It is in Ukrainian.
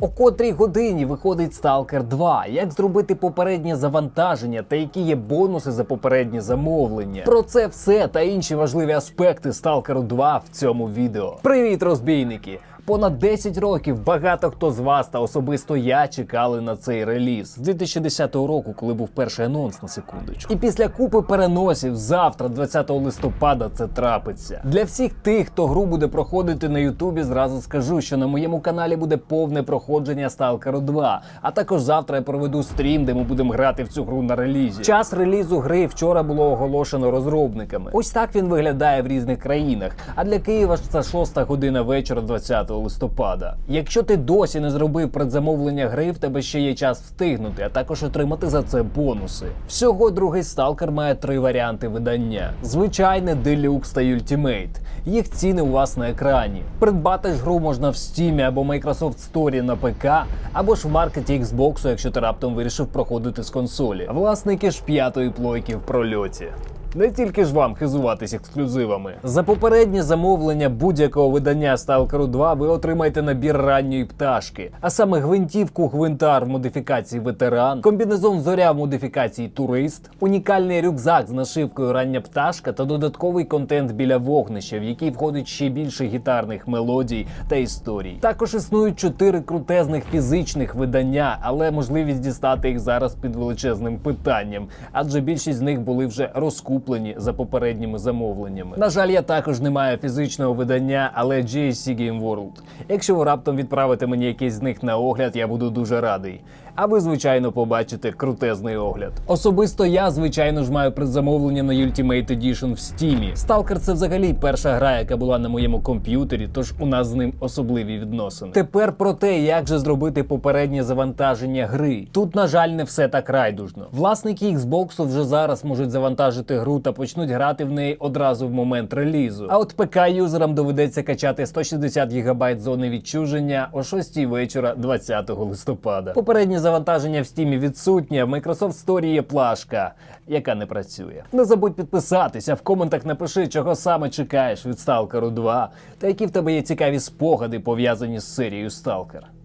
О котрій годині виходить Stalker 2, як зробити попереднє завантаження та які є бонуси за попереднє замовлення. Про це все та інші важливі аспекти Stalker 2 в цьому відео. Привіт, розбійники! Понад 10 років багато хто з вас та особисто я чекали на цей реліз з 2010 року, коли був перший анонс на секундочку. І після купи переносів завтра, 20 листопада, це трапиться. Для всіх тих, хто гру буде проходити на Ютубі, зразу скажу, що на моєму каналі буде повне проходження Stalker 2. А також завтра я проведу стрім, де ми будемо грати в цю гру на релізі. Час релізу гри вчора було оголошено розробниками. Ось так він виглядає в різних країнах. А для Києва ж це 6 година вечора 20 листопада. Якщо ти досі не зробив предзамовлення гри, в тебе ще є час встигнути, а також отримати за це бонуси. Всього другий сталкер має три варіанти видання: звичайне, делюкс та ультимейт. Їх ціни у вас на екрані. Придбати ж гру можна в Steam або Microsoft Store на ПК, або ж в маркеті Xbox, якщо ти раптом вирішив проходити з консолі. Власники ж п'ятої плойки в прольоті. Не тільки ж вам хизуватись ексклюзивами. За попереднє замовлення будь-якого видання Stalker 2 ви отримаєте набір ранньої пташки, а саме гвинтівку гвинтар в модифікації ветеран, комбінезон зоря в модифікації турист, унікальний рюкзак з нашивкою рання пташка та додатковий контент біля вогнища, в який входить ще більше гітарних мелодій та історій. Також існують чотири крутезних фізичних видання, але можливість дістати їх зараз під величезним питанням, адже більшість з них були вже розкуплені за попередніми замовленнями. На жаль, я також не маю фізичного видання, але GSC Game World. Якщо ви раптом відправите мені якийсь з них на огляд, я буду дуже радий. А ви, звичайно, побачите крутезний огляд. Особисто я, звичайно ж, маю предзамовлення на Ultimate Edition в Steam. Stalker це взагалі перша гра, яка була на моєму комп'ютері, тож у нас з ним особливі відносини. Тепер про те, як же зробити попереднє завантаження гри. Тут, на жаль, не все так райдужно. Власники Xbox вже зараз можуть завантажити гру та почнуть грати в неї одразу в момент релізу. А от ПК-юзерам доведеться качати 160 ГБ зони відчуження о 6 вечора 20 листопада. Попереднє завантаження в Steam відсутнє, в Microsoft Store є плашка, яка не працює. Не забудь підписатися, в коментах напиши, чого саме чекаєш від Stalker 2 та які в тебе є цікаві спогади пов'язані з серією Stalker.